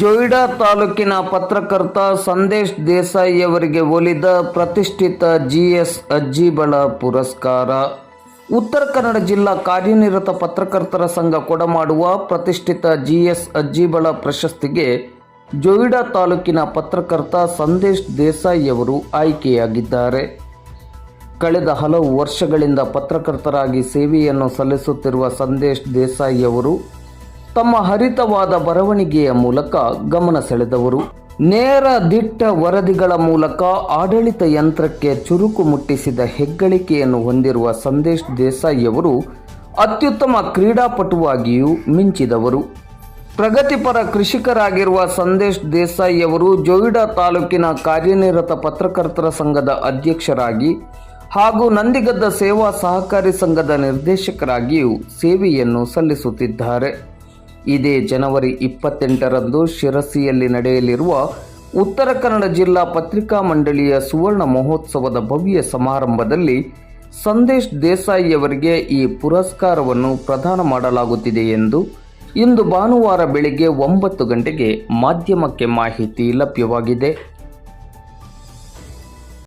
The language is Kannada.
ಜೊಯ್ಡಾ ತಾಲೂಕಿನ ಪತ್ರಕರ್ತ ಸಂದೇಶ್ ದೇಸಾಯಿಯವರಿಗೆ ಒಲಿದ ಪ್ರತಿಷ್ಠಿತ ಜಿಎಸ್ ಅಜ್ಜಿಬಳ ಪುರಸ್ಕಾರ. ಉತ್ತರ ಕನ್ನಡ ಜಿಲ್ಲಾ ಕಾರ್ಯನಿರತ ಪತ್ರಕರ್ತರ ಸಂಘ ಕೊಡಮಾಡುವ ಪ್ರತಿಷ್ಠಿತ ಜಿಎಸ್ ಅಜ್ಜಿಬಳ ಪ್ರಶಸ್ತಿಗೆ ಜೊಯ್ಡಾ ತಾಲೂಕಿನ ಪತ್ರಕರ್ತ ಸಂದೇಶ್ ದೇಸಾಯಿಯವರು ಆಯ್ಕೆಯಾಗಿದ್ದಾರೆ. ಕಳೆದ ಹಲವು ವರ್ಷಗಳಿಂದ ಪತ್ರಕರ್ತರಾಗಿ ಸೇವೆಯನ್ನು ಸಲ್ಲಿಸುತ್ತಿರುವ ಸಂದೇಶ್ ದೇಸಾಯಿ ಅವರು ತಮ್ಮ ಹರಿತವಾದ ಬರವಣಿಗೆಯ ಮೂಲಕ ಗಮನ ಸೆಳೆದವರು. ನೇರ ದಿಟ್ಟ ವರದಿಗಳ ಮೂಲಕ ಆಡಳಿತ ಯಂತ್ರಕ್ಕೆ ಚುರುಕು ಮುಟ್ಟಿಸಿದ ಹೆಗ್ಗಳಿಕೆಯನ್ನು ಹೊಂದಿರುವ ಸಂದೇಶ್ ದೇಸಾಯಿಯವರು ಅತ್ಯುತ್ತಮ ಕ್ರೀಡಾಪಟುವಾಗಿಯೂ ಮಿಂಚಿದವರು. ಪ್ರಗತಿಪರ ಕೃಷಿಕರಾಗಿರುವ ಸಂದೇಶ್ ದೇಸಾಯಿ ಅವರು ಜೊಯ್ಡಾ ತಾಲೂಕಿನ ಕಾರ್ಯನಿರತ ಪತ್ರಕರ್ತರ ಸಂಘದ ಅಧ್ಯಕ್ಷರಾಗಿ ಹಾಗೂ ನಂದಿಗದ್ದ ಸೇವಾ ಸಹಕಾರಿ ಸಂಘದ ನಿರ್ದೇಶಕರಾಗಿಯೂ ಸೇವೆಯನ್ನು ಸಲ್ಲಿಸುತ್ತಿದ್ದಾರೆ. ಇದೇ ಜನವರಿ ಇಪ್ಪತ್ತೆಂಟರಂದು ಶಿರಸಿಯಲ್ಲಿ ನಡೆಯಲಿರುವ ಉತ್ತರ ಕನ್ನಡ ಜಿಲ್ಲಾ ಪತ್ರಿಕಾ ಮಂಡಳಿಯ ಸುವರ್ಣ ಮಹೋತ್ಸವದ ಭವ್ಯ ಸಮಾರಂಭದಲ್ಲಿ ಸಂದೇಶ್ ದೇಸಾಯಿಯವರಿಗೆ ಈ ಪುರಸ್ಕಾರವನ್ನು ಪ್ರದಾನ ಮಾಡಲಾಗುತ್ತಿದೆ ಎಂದು ಇಂದು ಭಾನುವಾರ ಬೆಳಿಗ್ಗೆ ಒಂಬತ್ತು ಗಂಟೆಗೆ ಮಾಧ್ಯಮಕ್ಕೆ ಮಾಹಿತಿ ಲಭ್ಯವಾಗಿದೆ.